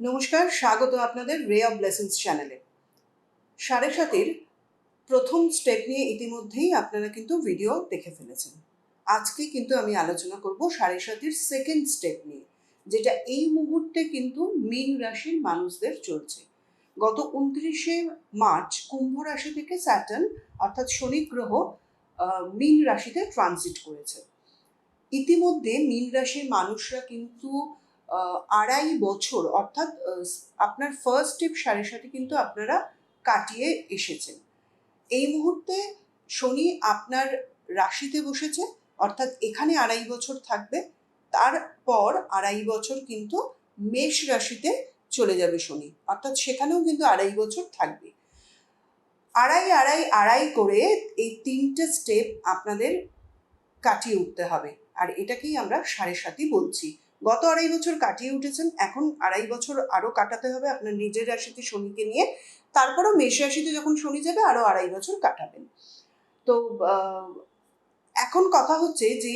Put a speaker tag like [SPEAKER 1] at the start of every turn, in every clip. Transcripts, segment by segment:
[SPEAKER 1] নমস্কার, স্বাগত আপনাদের রে অফ ব্লেসিংস চ্যানেলে সাড়ে সাতের প্রথম স্টেপ নিয়ে ইতিমধ্যেই আপনারা কিন্তু ভিডিও দেখে ফেলেছেন। আজকে কিন্তু আমি আলোচনা করব সাড়ে সাতের সেকেন্ড স্টেপ নিয়ে, যেটা এই মুহূর্তে কিন্তু মীন রাশির মানুষদের চলছে। গত উনত্রিশে মার্চ কুম্ভ রাশি থেকে স্যাটার্ন অর্থাৎ শনি গ্রহ মীন রাশিতে ট্রানজিট করেছে। ইতিমধ্যে মীন রাশির মানুষরা কিন্তু আড়াই বছর, অর্থাৎ আপনার ফার্স্ট স্টেপ সাড়ে সাথে কিন্তু আপনারা কাটিয়ে এসেছেন। এই মুহূর্তে শনি আপনার রাশিতে বসেছে, অর্থাৎ এখানে আড়াই বছর থাকবে, তারপর আড়াই বছর কিন্তু মেষ রাশিতে চলে যাবে শনি, অর্থাৎ সেখানেও কিন্তু আড়াই বছর থাকবে। আড়াই আড়াই আড়াই করে এই তিনটে স্টেপ আপনাদের কাটিয়ে উঠতে হবে, আর এটাকেই আমরা সাড়ে সাতই বলছি। গত আড়াই বছর কাটিয়ে উঠেছেন। এখন আড়াই বছর আরও কাটাতে হবে আপনার নিজের রাশিতে শনিকে নিয়ে। তারপরেও মেষ রাশিতে যখন শনি যাবে আরও আড়াই বছর কাটাবেন। তো এখন কথা হচ্ছে যে,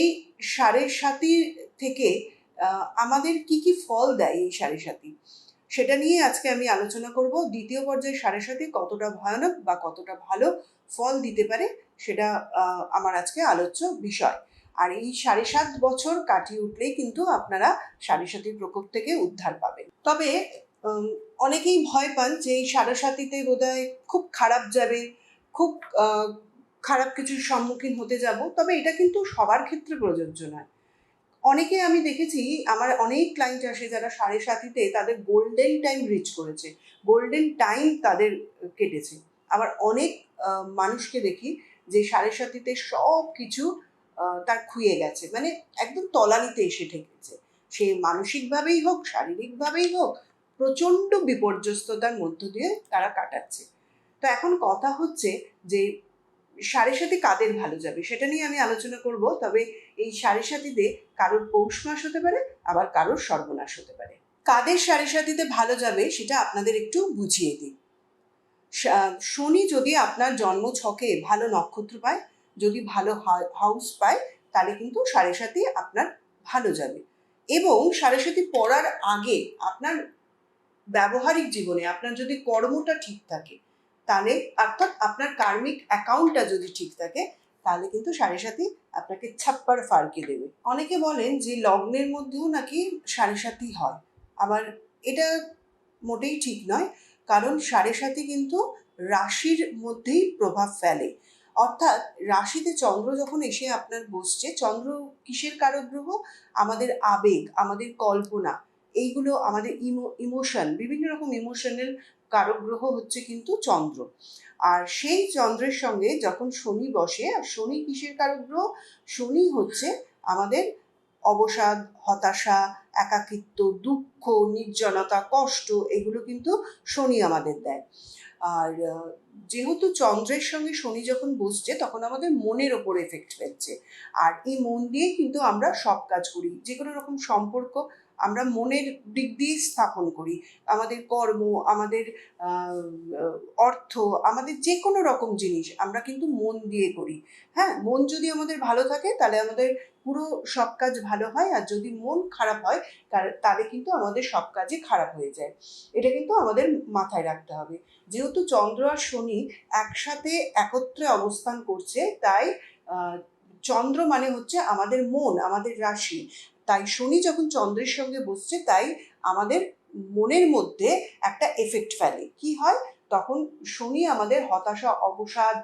[SPEAKER 1] এই সাড়ে সাতি থেকে আমাদের কি কি ফল দেয় এই সাড়ে সাতি? সেটা নিয়ে আজকে আমি আলোচনা করব। দ্বিতীয় পর্যায়ে সাড়ে সাতি কতটা ভয়ানক বা কতটা ভালো ফল দিতে পারে, সেটা আমার আজকে আলোচ্য বিষয়। আর এই সাড়ে সাত বছর কাটিয়ে উঠলেই কিন্তু আপনারা সাড়ে সাতির প্রকোপ থেকে উদ্ধার পাবেন। তবে অনেকেই ভয় পান যে এই সাড়ে সাতিতে বোধহয় খুব খারাপ যাবে, খুব খারাপ কিছুর সম্মুখীন হতে যাব, তবে এটা কিন্তু সবার ক্ষেত্রে প্রযোজ্য নয়। অনেকে আমি দেখেছি, আমার অনেক ক্লায়েন্ট আসে যারা সাড়ে সাতিতে তাদের গোল্ডেন টাইম রিচ করেছে গোল্ডেন টাইম তাদের কেটেছে। আবার অনেক মানুষকে দেখি যে সাড়ে সাতিতে সব কিছু তার খুয়ে গেছে। মানে একদম তলানিতে এসে ঠেকেছে। সে মানসিকভাবেই হোক, শারীরিকভাবেই হোক, প্রচণ্ড বিপর্যস্ততার মধ্য দিয়ে তারা কাটাচ্ছে। তো এখন কথা হচ্ছে যে, সাড়ে সাথে কাদের ভালো যাবে? সেটা নিয়ে আমি আলোচনা করব, তবে এই সাড়ে সাথীতে কারোর পৌষ মাস হতে পারে, আবার কারোর সর্বনাশ হতে পারে। কাদের সাড়ে সাথীতে ভালো যাবে, সেটা আপনাদের একটু বুঝিয়ে দিই। শনি যদি আপনার জন্ম ছকে ভালো নক্ষত্র পায় যদি ভালো হাউস পায়, তাহলে কিন্তু সাড়ে সাথে আপনার ভালো যাবে। এবং সাড়ে সাথে পড়ার আগে আপনার ব্যবহারিক জীবনে আপনার যদি কর্মটা ঠিক থাকে, তাহলে অর্থাৎ আপনার কার্মিক অ্যাকাউন্টটা যদি ঠিক থাকে, তাহলে কিন্তু সাড়ে সাথে আপনাকে ছাপ্পার ফারকে দেবে। অনেকে বলেন যে লগ্নের মধ্যেও নাকি সাড়ে সাথী হয়। আবার এটা মোটেই ঠিক নয়, কারণ সাড়ে সাথে কিন্তু রাশির মধ্যেই প্রভাব ফেলে। অর্থাৎ রাশিতে চন্দ্র যখন এসে আপনার বসছে, চন্দ্র কিসের কারক গ্রহ আমাদের আবেগ, আমাদের কল্পনা, এইগুলো আমাদের ইমো, ইমোশন, বিভিন্ন রকম ইমোশনাল কারক গ্রহ হচ্ছে কিন্তু চন্দ্র। আর সেই চন্দ্রের সঙ্গে যখন শনি বসে, আর শনি কিসের কারক গ্রহ শনি হচ্ছে আমাদের অবসাদ, হতাশা, একাকিত্ব, দুঃখ, নির্জনতা, কষ্ট, এগুলো কিন্তু শনি আমাদের দেয়। আর যেহেতু চন্দ্রের সঙ্গে শনি যখন বসছে, তখন আমাদের মনের ওপর এফেক্ট ফেলছে। আর এই মন দিয়েই কিন্তু আমরা সব কাজ করি। যে কোনো রকম সম্পর্ক আমরা মনের দিক দিয়ে স্থাপন করি। আমাদের কর্ম, আমাদের অর্থ, আমাদের যে কোনো রকম জিনিস আমরা কিন্তু মন দিয়ে করি। হ্যাঁ? মন যদি আমাদের ভালো থাকে তাহলে আমাদের পুরো সব কাজ ভালো হয় আর যদি মন খারাপ হয় তাহলে কিন্তু আমাদের সব কাজই খারাপ হয়ে যায়। এটা কিন্তু আমাদের মাথায় রাখতে হবে। যেহেতু চন্দ্র আর শনি একসাথে একত্রে অবস্থান করছে, তাই চন্দ্র মানে হচ্ছে আমাদের মন, আমাদের রাশি। তাই শনি যখন চন্দ্রের সঙ্গে বসছে, তাই আমাদের মনের মধ্যে একটা এফেক্ট ফেলে। কি হয়? তখন শনি আমাদের হতাশা, অবসাদ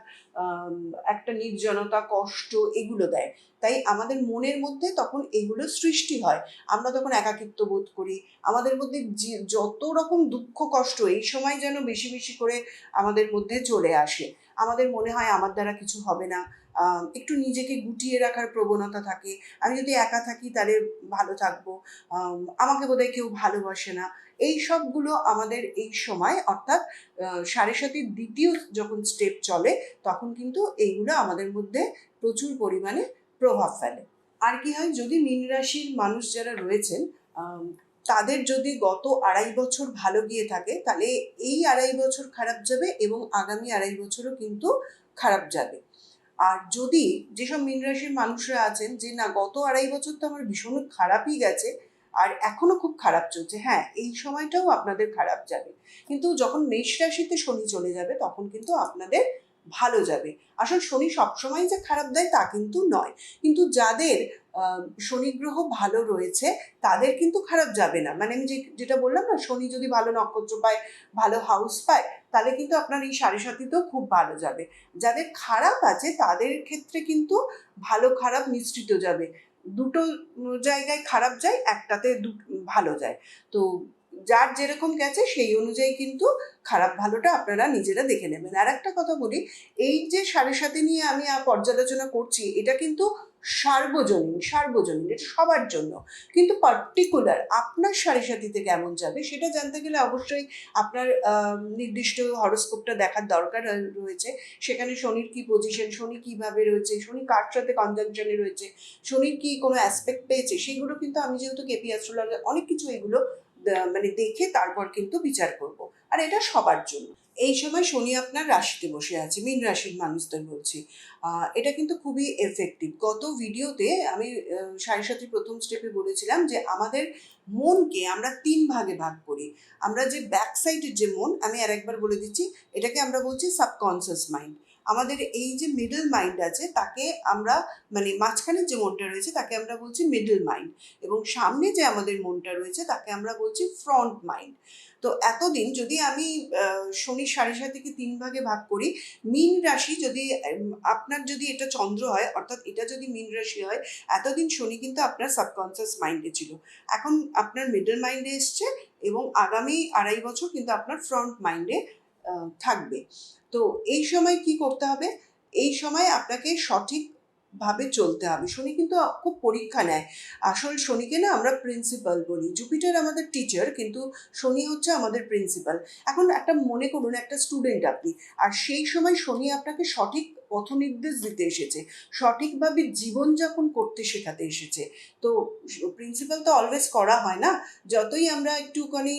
[SPEAKER 1] একটা নির্জনতা, কষ্ট এগুলো দেয়। তাই আমাদের মনের মধ্যে তখন এগুলো সৃষ্টি হয়। আমরা তখন একাকিত্ব বোধ করি। আমাদের মধ্যে যত রকম দুঃখ, কষ্ট, এই সময় যেন বেশি বেশি করে আমাদের মধ্যে চলে আসে। আমাদের মনে হয়, আমার দ্বারা কিছু হবে না। একটু নিজেকে গুটিয়ে রাখার প্রবণতা থাকে। আমি যদি একা থাকি তাহলে ভালো থাকব। আমাকে বোধহয় কেউ ভালোবাসে না। এই সবগুলো আমাদের এই সময়, অর্থাৎ সাড়ে সাতির দ্বিতীয় যখন স্টেপ চলে, তখন কিন্তু এইগুলো আমাদের মধ্যে প্রচুর পরিমাণে প্রভাব ফেলে। আর কি হয়, যদি মীন রাশির মানুষ যারা রয়েছেন তাদের যদি গত আড়াই বছর ভালো গিয়ে থাকে, তাহলে এই আড়াই বছর খারাপ যাবে এবং আগামী আড়াই বছরও কিন্তু খারাপ যাবে। আর যদি যেসব মীন রাশির মানুষরা আছেন, যে না, গত আড়াই বছর তো আমার ভীষণ খারাপই গেছে, আর এখনও খুব খারাপ চলছে হ্যাঁ এই সময়টাও আপনাদের খারাপ যাবে। কিন্তু যখন মেষ রাশিতে শনি চলে যাবে, তখন কিন্তু আপনাদের ভালো যাবে। আসলে শনি সবসময় যে খারাপ দেয় তা কিন্তু নয়। কিন্তু যাদের শনি গ্রহ ভালো রয়েছে, তাদের কিন্তু খারাপ যাবে না। মানে আমি যে, যেটা বললাম না, শনি যদি ভালো নক্ষত্র পায়, ভালো হাউস পায়, তাহলে কিন্তু আপনার এই সাড়ে সাতিতেও খুব ভালো যাবে। যাদের খারাপ আছে, তাদের ক্ষেত্রে কিন্তু ভালো খারাপ মিশ্রিত যাবে। দুটো জায়গায় খারাপ যায়, একটাতে দু- ভালো যায়। তো যার যেরকম গেছে, সেই অনুযায়ী কিন্তু খারাপ ভালোটা আপনারা নিজেরা দেখে নেবেন। আর একটা কথা বলি, এই যে সাড়ে সাথে নিয়ে আমি পর্যালোচনা করছি, এটা কিন্তু সার্বজনীন সার্বজনীন এটা সবার জন্য। কিন্তু পার্টিকুলার আপনার সাড়ে সাথীতে কেমন যাবে, সেটা জানতে গেলে অবশ্যই আপনার নির্দিষ্ট হরস্কোপটা দেখার দরকার রয়েছে। সেখানে শনির কি পজিশন শনি কীভাবে রয়েছে, শনি কার সাথে কনজাংশনে রয়েছে, শনির কি কোনো অ্যাসপেক্ট পেয়েছে, সেগুলো কিন্তু আমি যেহেতু কেপি অ্যাস্ট্রোলজার অনেক কিছু এগুলো মানে দেখে তারপর কিন্তু বিচার করব। আর এটা সবার জন্য। এই সময় শনি আপনার রাশিতে বসে আছে, মীন রাশির মানুষদের বলছি। এটা কিন্তু খুবই এফেক্টিভ গত ভিডিওতে আমি সাড়ে সাথে প্রথম স্টেপে বলেছিলাম যে আমাদের মনকে আমরা তিন ভাগে ভাগ করি। আমরা যে ব্যাক সাইডের যে মন, আমি আর একবার বলে দিচ্ছি, এটাকে আমরা বলছি সাবকনসিয়াস মাইন্ড আমাদের এই যে মিডল মাইন্ড আছে, তাকে আমরা মানে মাঝখানের যে মনটা রয়েছে, তাকে আমরা বলছি মিডল মাইন্ড এবং সামনে যে আমাদের মনটা রয়েছে, তাকে আমরা বলছি ফ্রন্ট মাইন্ড তো এতদিন যদি আমি শনি সাড়ে সাত থেকে তিন ভাগে ভাগ করি, মীন রাশি যদি আপনার যদি এটা চন্দ্র হয়, অর্থাৎ এটা যদি মীন রাশি হয়, এতদিন শনি কিন্তু আপনার সাবকনসিয়াস মাইন্ডে ছিল। এখন আপনার মিডল মাইন্ডে এসছে এবং আগামী আড়াই বছর কিন্তু আপনার ফ্রন্ট মাইন্ডে থাকবে। তো এই সময় কি করতে হবে? এই সময় আপনাকে সঠিক ভাবে চলতে হবে। শনি কিন্তু খুব পরীক্ষা নেয়। আসল শনিকে না আমরা প্রিন্সিপাল বলি। জুপিটার আমাদের টিচার কিন্তু শনি হচ্ছে আমাদের প্রিন্সিপাল এখন একটা মনে করুন, একটা স্টুডেন্ট আপনি। আর সেই সময় শনি আপনাকে সঠিক পথ নির্দেশ দিতে এসেছে, সঠিকভাবে জীবনযাপন করতে শেখাতে এসেছে। তো প্রিন্সিপাল তো অলওয়েজ করা হয় না, যতই আমরা একটুখানি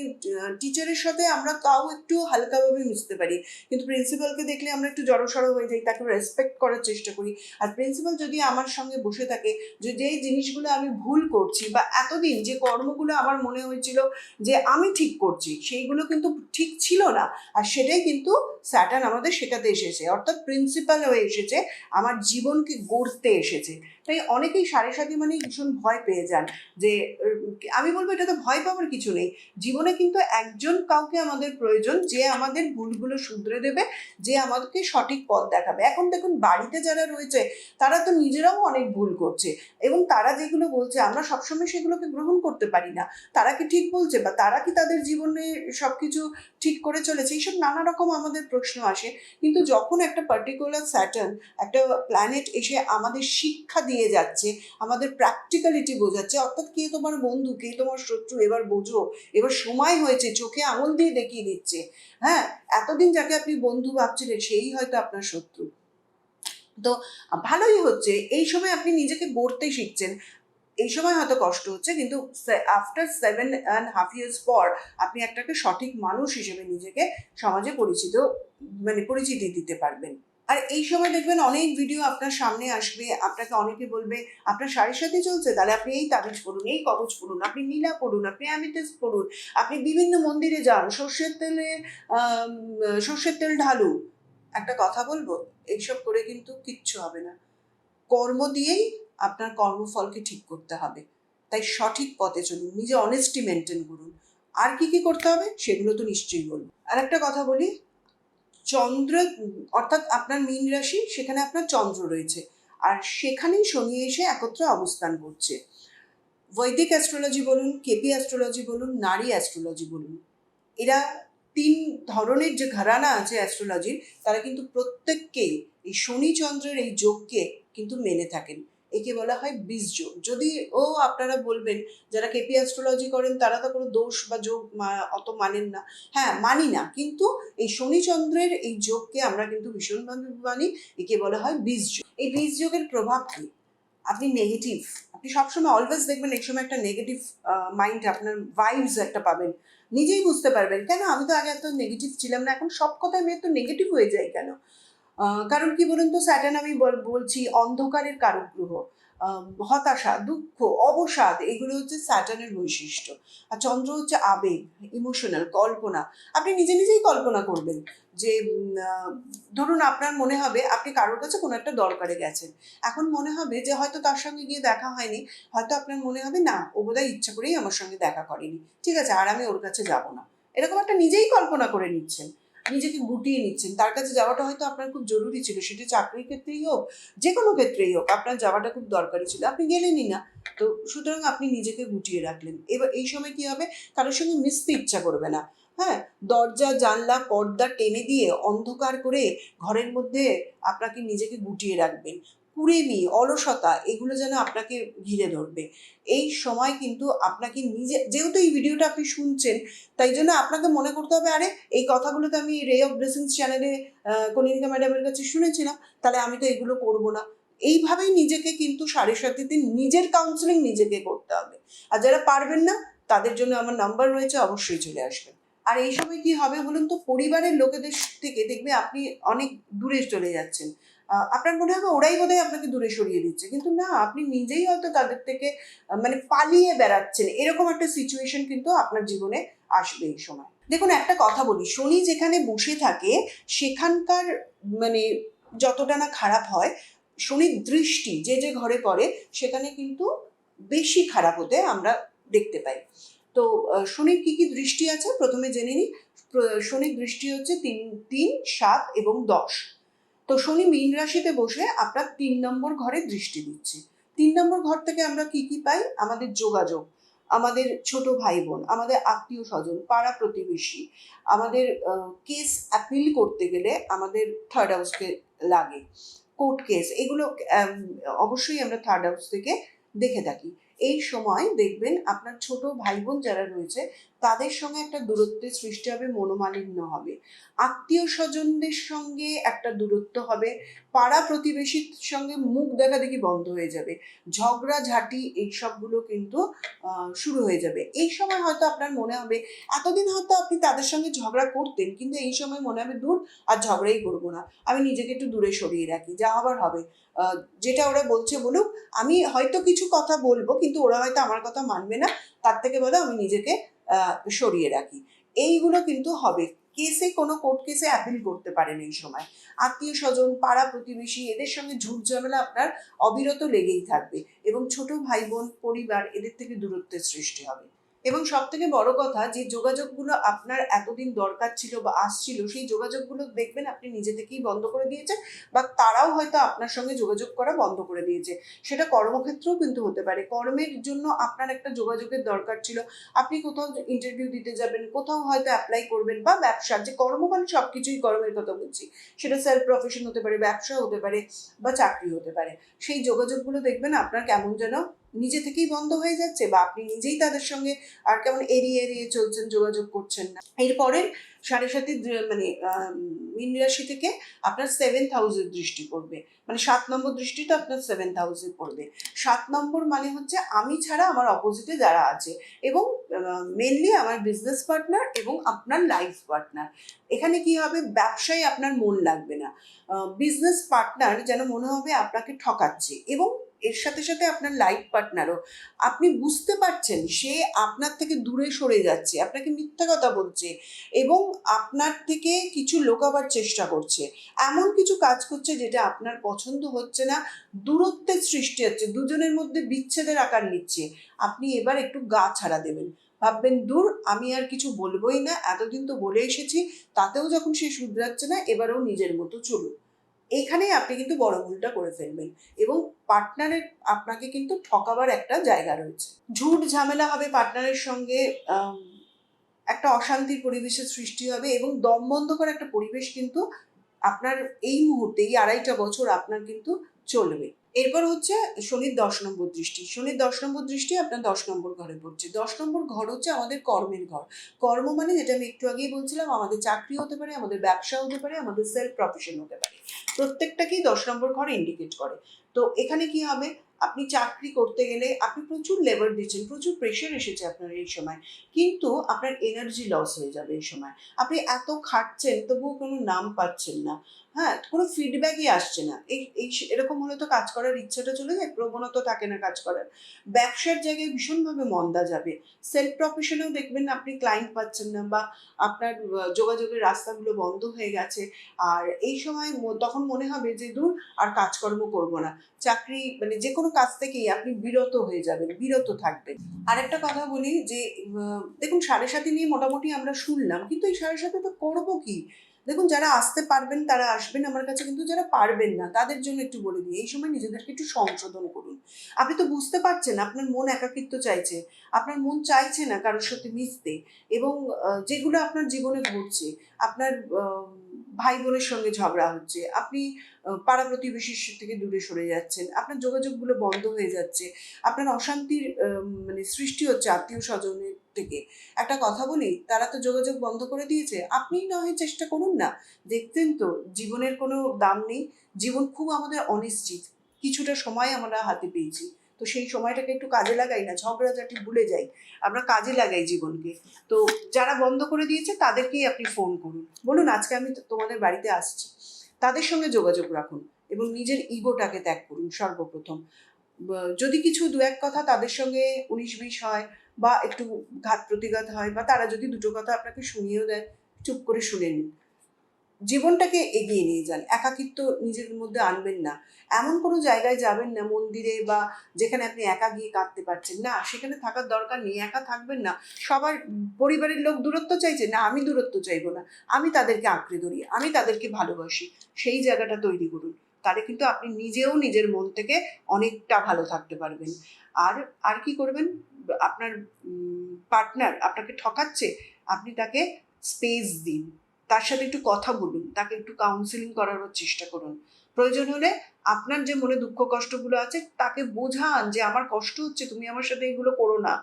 [SPEAKER 1] টিচারের সাথে আমরা তাও একটু হালকাভাবে মিশতে পারি। কিন্তু প্রিন্সিপালকে দেখলে আমরা একটু জড়সড় হয়ে যাই, তাকে রেসপেক্ট করার চেষ্টা করি। আর প্রিন্সিপাল যদি আমার সঙ্গে বসে থাকে, যে যেই জিনিসগুলো আমি ভুল করছি বা এতদিন যে কর্মগুলো আমার মনে হয়েছিল যে আমি ঠিক করছি, সেইগুলো কিন্তু ঠিক ছিল না। আর সেটাই কিন্তু স্যাটার্ন আমাদের শেখাতে এসেছে। অর্থাৎ প্রিন্সিপাল হয়ে এসেছে আমার জীবনকে গড়তে এসেছে। তাই অনেকেই সাড়ে সাথে মানে ভীষণ ভয় পেয়ে যান যে, আমি বলব এটা তো ভয় পাওয়ার কিছু নেই। জীবনে কিন্তু একজন কাউকে আমাদের প্রয়োজন, যে আমাদের ভুলগুলো শুধরে দেবে, যে আমাদেরকে সঠিক পথ দেখাবে। এখন দেখুন, বাড়িতে যারা রয়েছে, তারা তো নিজেরাও অনেক ভুল করছে এবং তারা যেগুলো বলছে, আমরা সবসময় সেগুলোকে গ্রহণ করতে পারি না। তারা কি ঠিক বলছে বা তারা কি তাদের জীবনে সব কিছু ঠিক করে চলেছে, এইসব নানা রকম আমাদের প্রশ্ন আসে। কিন্তু যখন একটা পার্টিকুলার স্যাটার্ন একটা প্ল্যানেট এসে আমাদের শিক্ষা দিয়ে যাচ্ছে, আমাদের প্র্যাকটিক্যালিটি বোঝাচ্ছে, অর্থাৎ কে তোমার বন্ধু, কে তোমার শত্রু, এবার বোঝো, এবার সময় হয়েছে, চোখে আঙুল দিয়ে দেখিয়ে দিচ্ছে। হ্যাঁ এতদিন যাকে আপনি বন্ধু ভাবছিলেন, সেই হয়তো আপনার শত্রু। তো ভালোই হচ্ছে, এই সময় আপনি নিজেকে গড়তে শিখছেন। এই সময় হয়তো কষ্ট হচ্ছে, কিন্তু after seven and half years পর আপনি একটাকে সঠিক মানুষ হিসেবে নিজেকে সমাজে পরিচিত মানে পরিচিতি দিতে পারবেন। আর এই সময় দেখবেন অনেক ভিডিও আপনার সামনে আসবে, আপনাকে অনেকে বলবে, আপনার শাড়ির সাথে চলছে, তাহলে আপনি এই তাবিজ পড়ুন এই কবচ পড়ুন আপনি নীলা পড়ুন আপনি অ্যামিটেস পড়ুন আপনি বিভিন্ন মন্দিরে যান, সর্ষের তেলে সর্ষের তেল ঢালুন একটা কথা বলব, এইসব করে কিন্তু কিচ্ছু হবে না। কর্ম দিয়েই আপনার কর্মফলকে ঠিক করতে হবে। তাই সঠিক পথে চলুন, নিজে অনেস্টি মেনটেন করুন। আর কি কি করতে হবে, সেগুলো তো নিশ্চয়ই বলব। আর একটা কথা বলি চন্দ্র অর্থাৎ আপনার মীন রাশি, সেখানে আপনার চন্দ্র রয়েছে। আর সেখানেই শনি এসে একত্রে অবস্থান করছে। বৈদিক অ্যাস্ট্রোলজি বলুন, কেপি অ্যাস্ট্রোলজি বলুন, নারী অ্যাস্ট্রোলজি বলুন, এরা তিন ধরনের যে ঘরানা আছে অ্যাস্ট্রোলজির তারা কিন্তু প্রত্যেককেই এই শনি চন্দ্রের এই যোগকে কিন্তু মেনে থাকেন। একে বলা হয় বীজ যোগ যদি ও আপনারা বলবেন, যারা কেপি অ্যাস্ট্রোলজি করেন, তারা তো কোনো দোষ বা যোগ অত মানেন না। হ্যাঁ মানি না, কিন্তু এই শনি চন্দ্রের এই যোগকে আমরা কিন্তু ভীষণভাবে মানি, একে বলা হয় বীজ যোগ এই বীজ যোগের প্রভাব কি? আপনি নেগেটিভ আপনি সবসময় অলওয়েজ দেখবেন, এই সময় একটা নেগেটিভ মাইন্ড আপনার ভাইবস একটা পাবেন। নিজেই বুঝতে পারবেন, কেন? আমি তো আগে এত নেগেটিভ ছিলাম না, এখন সব কথায় আমি এত নেগেটিভ হয়ে যাই কেন? কারণ কি বলুন তো, স্যাটার্ন আমি বল- বলছি অন্ধকারের কারক গ্রহ হতাশা, দুঃখ, অবসাদ, এগুলো হচ্ছে স্যাটার্নের বৈশিষ্ট্য। আর চন্দ্র হচ্ছে আবেগ ইমোশনাল কল্পনা। আপনি নিজে নিজেই কল্পনা করবেন যে ধরুন আপনার মনে হবে আপনি কারোর কাছে কোনো একটা দরকারে গেছেন। এখন মনে হবে যে, হয়তো তার সঙ্গে গিয়ে দেখা হয়নি, হয়তো আপনার মনে হবে, না, ও বোধহয় ইচ্ছা করেই আমার সঙ্গে দেখা করেনি। ঠিক আছে, আর আমি ওর কাছে যাব না। এরকম একটা নিজেই কল্পনা করে নিচ্ছেন। নিজেকে গুটিয়ে নিচ্ছেন। তার কাছে যাওয়াটা হয়তো আপনার খুব জরুরি ছিল, সেটা চাকরির ক্ষেত্রেই হোক যে কোনো ক্ষেত্রেই হোক, আপনার যাওয়াটা খুব দরকারি ছিল। আপনি গেলেনই না। তো সুতরাং আপনি নিজেকে গুটিয়ে রাখলেন। এবার এই সময় কি হবে? কারোর সঙ্গে মিশতে ইচ্ছা করবে না। হ্যাঁ? দরজা, জানলা, পর্দা টেনে দিয়ে অন্ধকার করে ঘরের মধ্যে আপনাকে নিজেকে গুটিয়ে রাখবেন। কুড়েমি, অলসতা, এগুলো যেন আপনাকে ঘিরে ধরবে। এই সময় কিন্তু আপনাকে নিজে, যেহেতু এই ভিডিওটা আপনি শুনছেন, তাই জন্য আপনাকে মনে করতে হবে, আরে, এই কথাগুলো তো আমি রে অফ ব্লেসিংস চ্যানেলে কনিকা ম্যাডামের কাছে শুনেছিলাম, তাহলে আমি তো এগুলো করব না। এইভাবেই নিজেকে কিন্তু সাড়ে সাথীতে নিজের কাউন্সেলিং নিজেকে করতে হবে। আর যারা পারবেন না, তাদের জন্য আমার নাম্বার রয়েছে, অবশ্যই চলে আসবেন। আর এই সময় কি হবে বলুন তো, পরিবারের লোকেদের থেকে দেখবে আপনি অনেক দূরে চলে যাচ্ছেন। আপনার মনে হবে ওরাই বোধহয় আপনাকে দূরে সরিয়ে দিচ্ছে। কিন্তু না, আপনি নিজেই হয়তো তাদের থেকে মানে পালিয়ে বেড়াচ্ছেন। এরকম একটা সিচুয়েশন কিন্তু আপনার জীবনে আসবে এই সময়। দেখুন, একটা কথা বলি। শনি যেখানে বসে থাকে, সেখানকার মানে যতটা না খারাপ হয়, শনির দৃষ্টি যে যে ঘরে পড়ে, সেখানে কিন্তু বেশি খারাপ হতে আমরা দেখতে পাই। তো শনির কি কি দৃষ্টি আছে? প্রথমে জেনে নিই। শনির দৃষ্টি হচ্ছে তিন তিন, সাত এবং দশ। তো শনি মীন রাশিতে বসে আপনার তিন নম্বর ঘরে দৃষ্টি দিচ্ছে। তিন নম্বর ঘর থেকে আমরা কি কি পাই? আমাদের যোগাযোগ, আমাদের ছোট ভাই বোন আমাদের আত্মীয় স্বজন পাড়া প্রতিবেশী, আমাদের কেস অ্যাপিল করতে গেলে আমাদের থার্ড হাউসকে লাগে। কোর্ট কেস এগুলো অবশ্যই আমরা থার্ড হাউস থেকে দেখে থাকি। এই সময় দেখবেন আপনার ছোট ভাই বোন যারা রয়েছে তাদের সঙ্গে একটা দূরত্বের সৃষ্টি হবে, মনোমালিন্য হবে। আত্মীয় স্বজনদের সঙ্গে একটা দূরত্ব হবে, পাড়া প্রতিবেশীর সঙ্গে মুখ দেখা দেখি বন্ধ হয়ে যাবে। ঝগড়া, ঝাঁটি এইসবগুলো কিন্তু শুরু হয়ে যাবে। এই সময় হয়তো আপনার মনে হবে, এতদিন হয়তো আপনি তাদের সঙ্গে ঝগড়া করতেন, কিন্তু এই সময় মনে হবে, দূর, আর ঝগড়াই করব না। আমি নিজেকে একটু দূরে সরিয়ে রাখি, যা আবার হবে। যেটা ওরা বলছে বলুক, আমি হয়তো কিছু কথা বলব, কিন্তু ওরা হয়তো আমার কথা মানবে না, তার থেকে বলে আমি নিজেকে সরিয়ে রাখি। এইগুলো কিন্তু হবে। কেসে কোনো কোর্ট কেসে অ্যাপিল করতে পারেন এই সময়। আত্মীয় স্বজন, পাড়া প্রতিবেশী, এদের সঙ্গে ঝুট ঝামেলা আপনার অবিরত লেগেই থাকবে এবং ছোট ভাই বোন, পরিবার এদের থেকে দূরত্বের সৃষ্টি হবে। এবং সব থেকে বড় কথা, যে যোগাযোগগুলো আপনার এতদিন দরকার ছিল বা আসছিল, সেই যোগাযোগগুলো দেখবেন আপনি নিজে থেকেই বন্ধ করে দিয়েছেন বা তারাও হয়তো আপনার সঙ্গে যোগাযোগ করা বন্ধ করে দিয়েছে। সেটা কর্মক্ষেত্রেও কিন্তু হতে পারে। কর্মের জন্য আপনার একটা যোগাযোগের দরকার ছিল। আপনি কোথাও ইন্টারভিউ দিতে যাবেন, কোথাও হয়তো অ্যাপ্লাই করবেন বা ব্যবসা, যে কর্ম মানে সব কিছুই কর্মের কথা বলছি। সেটা সেলফ প্রফেশন হতে পারে, ব্যবসা হতে পারে বা চাকরি হতে পারে। সেই যোগাযোগগুলো দেখবেন আপনার কেমন যেন নিজে থেকেই বন্ধ হয়ে যাচ্ছে বা আপনি নিজেই তাদের সঙ্গে আর কেমন এড়িয়ে এড়িয়ে চলছেন, যোগাযোগ করছেন না। এরপরে সাড়ে সাথে মানে মীন রাশি থেকে আপনার সেভেন হাউসের দৃষ্টি পড়বে। মানে সাত নম্বর দৃষ্টিটা আপনার সেভেন হাউসে পড়বে। সাত নম্বর মানে হচ্ছে আমি ছাড়া আমার অপোজিটে যারা আছে এবং মেনলি আমার বিজনেস পার্টনার এবং আপনার লাইফ পার্টনার এখানে কি হবে? ব্যবসায় আপনার মন লাগবে না। বিজনেস পার্টনার যেন মনে হবে আপনাকে ঠকাচ্ছে এবং এর সাথে সাথে আপনার লাইফ পার্টনারও আপনি বুঝতে পারছেন, সে আপনার থেকে দূরে সরে যাচ্ছে, আপনাকে মিথ্যা কথা বলছে এবং আপনার থেকে কিছু লোকাবার চেষ্টা করছে। এমন কিছু কাজ করছে যেটা আপনার পছন্দ হচ্ছে না, দূরত্বের সৃষ্টি হচ্ছে, দুজনের মধ্যে বিচ্ছেদের আকার নিচ্ছে। আপনি এবার একটু গা ছাড়া দেবেন। ভাববেন, দূর, আমি আর কিছু বলবোই না, এতদিন তো বলে এসেছি, তাতেও যখন সে শুধরাচ্ছে না, এবারেও নিজের মতো চলুন এইখানেই আপনি কিন্তু বড় ভুলটা করে ফেলবেন এবং পার্টনারের আপনাকে কিন্তু ঠকাবার একটা জায়গা রয়েছে। ঝুট ঝামেলা হবে পার্টনারের সঙ্গে একটা অশান্তির পরিবেশের সৃষ্টি হবে এবং দম বন্ধ একটা পরিবেশ কিন্তু আপনার এই মুহূর্তে, এই আড়াইটা বছর আপনার কিন্তু চলবে। এরপর হচ্ছে শনির দশ নম্বর দৃষ্টি। শনির দশ নম্বর দৃষ্টি আপনার দশ নম্বর ঘরে পড়ছে। দশ নম্বর ঘর হচ্ছে আমাদের কর্মের ঘর। কর্ম মানে যেটা আমি একটু আগেই বলছিলাম, আমাদের চাকরি হতে পারে, আমাদের ব্যবসা হতে পারে, আমাদের সেলফ প্রফেশন হতে পারে। প্রত্যেকটাকেই দশ নম্বর ঘর ইন্ডিকেট করে। তো এখানে কি হবে? আপনি চাকরি করতে গেলে আপনি প্রচুর লেবার দিচ্ছেন, প্রচুর প্রেশার এসেছে আপনার এই সময়। কিন্তু আপনার এনার্জি লস হয়ে যাবে এই সময়। আপনি এত খাটছেন, তবুও কোনো নাম পাচ্ছেন না। হ্যাঁ কোনো ফিডব্যাকই আসছে না। এই এই এরকম হলে তো কাজ করার ইচ্ছাটা চলে যায়, প্রবণতা থাকে না কাজ করার। ব্যবসার জায়গায় ভীষণভাবে মন্দা যাবে। সেলফ প্রফেশনেও দেখবেন আপনি ক্লায়েন্ট পাচ্ছেন না বা আপনার যোগাযোগের রাস্তাগুলো বন্ধ হয়ে গেছে। আর এই সময় তখন মনে হবে যে, দূর, আর কাজকর্ম করব না। চাকরি মানে যে কোনো কাজ থেকেই আপনি বিরত হয়ে যাবেন, বিরত থাকবেন। আরেকটা কথা বলি যে দেখুন সাড়ে সাথে নিয়ে মোটামুটি আমরা শুনলাম, কিন্তু এই সাড়ে সাথে তো করব কি? দেখুন যারা আসতে পারবেন, তারা আসবেন আমার কাছে, কিন্তু যারা পারবেন না, তাদের জন্য একটু বলে দিই, এই সময় নিজেদেরকে একটু সংশোধন করুন। আপনি তো বুঝতে পারছেন, আপনার মন একাকিত্ব চাইছে, আপনার মন চাইছে না কারোর সাথে মিশতে, এবং যেগুলো আপনার জীবনে ঘটছে, আপনার ভাই বোনের সঙ্গে ঝগড়া হচ্ছে, আপনি পাড়া প্রতিবেশীর থেকে দূরে সরে যাচ্ছেন, আপনার যোগাযোগগুলো বন্ধ হয়ে যাচ্ছে, আপনার অশান্তির মানে সৃষ্টি হচ্ছে আত্মীয় স্বজনের থেকে। একটা কথা বলি, তারা তো যোগাযোগ বন্ধ করে দিয়েছে আপনি হয় চেষ্টা করুন না। দেখতেন তো, জীবনের কোনো দাম নেই, জীবন খুব আমাদের অনিশ্চিত, কিছুটা সময় আমরা হাতে পেয়েছি। তো সেই সময়টাকে একটু কাজে লাগাই না, ঝগড়াঝাটি ভুলে যাই। আমরা কাজে লাগাই জীবনকে। তো যারা বন্ধ করে দিয়েছে, তাদেরকেই আপনি ফোন করুন। বলুন, আজকে আমি তোমাদের বাড়িতে আসছি। তাদের সঙ্গে যোগাযোগ রাখুন এবং নিজের ইগোটাকে ত্যাগ করুন সর্বপ্রথম। যদি কিছু দু এক কথা তাদের সঙ্গে উনিশ বিশ হয় বা একটু ঘাত প্রতিঘাত হয় বা তারা যদি দুটো কথা আপনাকে শুনিয়েও দেয়, চুপ করে শুনে নিন। জীবনটাকে এগিয়ে নিয়ে যান। একাকিত্ব নিজের মধ্যে আনবেন না। এমন কোনো জায়গায় যাবেন না মন্দিরে বা যেখানে আপনি একা গিয়ে কাঁদতে পারছেন। না, সেখানে থাকার দরকার নেই, একা থাকবেন না। সবার পরিবারের লোক দূরত্ব চাইছে, না, আমি দূরত্ব চাইব না। আমি তাদেরকে আঁকড়ে ধরি, আমি তাদেরকে ভালোবাসি। সেই জায়গাটা তৈরি করুন। তাহলে কিন্তু আপনি নিজেও নিজের মন থেকে অনেকটা ভালো থাকতে পারবেন। আর আর কি করবেন? আপনার পার্টনার আপনাকে ঠকাচ্ছে, আপনি তাকে স্পেস দিন। তার সাথে একটু কথা বলুন, তাকে একটু কাউন্সিলিং করানোর চেষ্টা করুন। প্রয়োজন হলে আপনার যে মনে দুঃখ কষ্টগুলো আছে, তাকে বোঝান যে আমার কষ্ট হচ্ছে, তুমি আমার সাথে এগুলো করো না।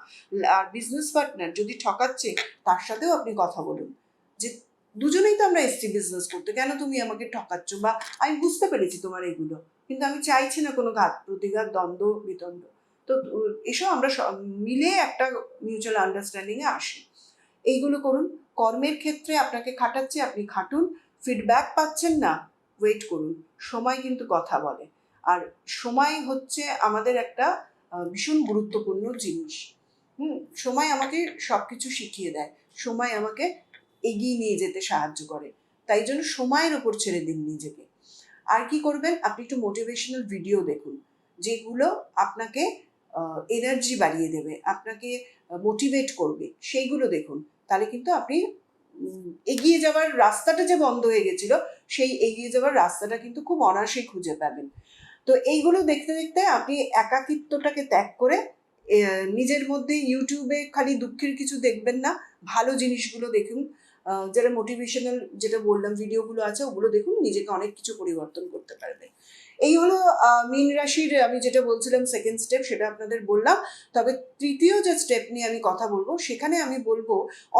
[SPEAKER 1] আর বিজনেস পার্টনার যদি ঠকাচ্ছে, তার সাথেও আপনি কথা বলুন। যে দুজনেই তো আমরা এসছি বিজনেস করতে, কেন তুমি আমাকে ঠকাচ্ছ? বা আমি বুঝতে পেরেছি তোমার এগুলো, কিন্তু আমি চাইছি না কোনো ঘাত প্রতিঘাত, দ্বন্দ্ব বিদ্বন্দ্ব তো এসব আমরা মিলে একটা মিউচুয়াল আন্ডারস্ট্যান্ডিংয়ে আসি। এইগুলো করুন। কর্মের ক্ষেত্রে আপনাকে খাটাচ্ছে, আপনি খাটুন ফিডব্যাক পাচ্ছেন না ওয়েট করুন, সময় কিন্তু কথা বলে। আর সময় হচ্ছে আমাদের একটা ভীষণ গুরুত্বপূর্ণ জিনিস। হুম, সময় আমাকে সব কিছু শিখিয়ে দেয়, সময় আমাকে এগিয়ে নিয়ে যেতে সাহায্য করে। তাই জন্য সময়ের ওপর ছেড়ে দিন নিজেকে। আর কি করবেন? আপনি একটু মোটিভেশনাল ভিডিও দেখুন, যেগুলো আপনাকে এনার্জি বাড়িয়ে দেবে, আপনাকে মোটিভেট করবে। সেইগুলো দেখুন। তাহলে কিন্তু আপনি এগিয়ে যাওয়ার রাস্তাটা যে বন্ধ হয়ে গেছিল, সেই এগিয়ে যাওয়ার রাস্তাটা কিন্তু খুব অনায়াসেই খুঁজে পাবেন। তো এইগুলো দেখতে দেখতে আপনি একাকিত্বটাকে ত্যাগ করে নিজের মধ্যে ইউটিউবে খালি দুঃখের কিছু দেখবেন না, ভালো জিনিসগুলো দেখুন যারা মোটিভেশনাল যেটা বললাম ভিডিওগুলো আছে, ওগুলো দেখুন, নিজেকে অনেক কিছু পরিবর্তন করতে পারবে এই হলো মীন রাশির, আমি যেটা বলছিলাম সেকেন্ড স্টেপ সেটা আপনাদের বললাম। তবে তৃতীয় যে স্টেপ নিয়ে আমি কথা বলব, সেখানে আমি বলব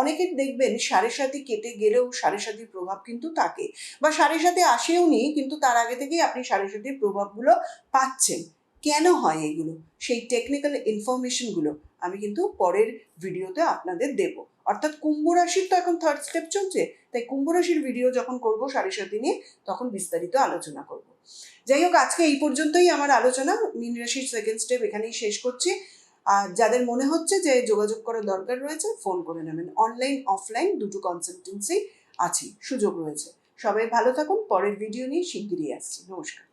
[SPEAKER 1] অনেকের দেখবেন সাড়ে সাথে কেটে গেলেও সাড়ে সাথীর প্রভাব কিন্তু থাকে। বা সাড়ে সাথে আসেও নি, কিন্তু তার আগে থেকেই আপনি সাড়ে সাথীর প্রভাবগুলো পাচ্ছেন। কেন হয় এগুলো? সেই টেকনিক্যাল ইনফরমেশনগুলো আমি কিন্তু পরের ভিডিওতে আপনাদের দেব। অর্থাৎ কুম্ভ রাশির তো এখন থার্ড স্টেপ চলছে, তাই কুম্ভ রাশির ভিডিও যখন করব সাড়ে সাথে নিয়ে, তখন বিস্তারিত আলোচনা করব। যাই হোক, আজকে এই পর্যন্তই আমার আলোচনা। মিন রাশির সেকেন্ড স্টেপ এখানেই শেষ করছি। আর যাদের মনে হচ্ছে যে যোগাযোগ করার দরকার রয়েছে ফোন করে নেবেন। অনলাইন অফলাইন দুটো কনসালটেন্সি আছে সুযোগ রয়েছে। সবাই ভালো থাকুন, পরের ভিডিও নিয়ে শিগগিরই আসছি। নমস্কার।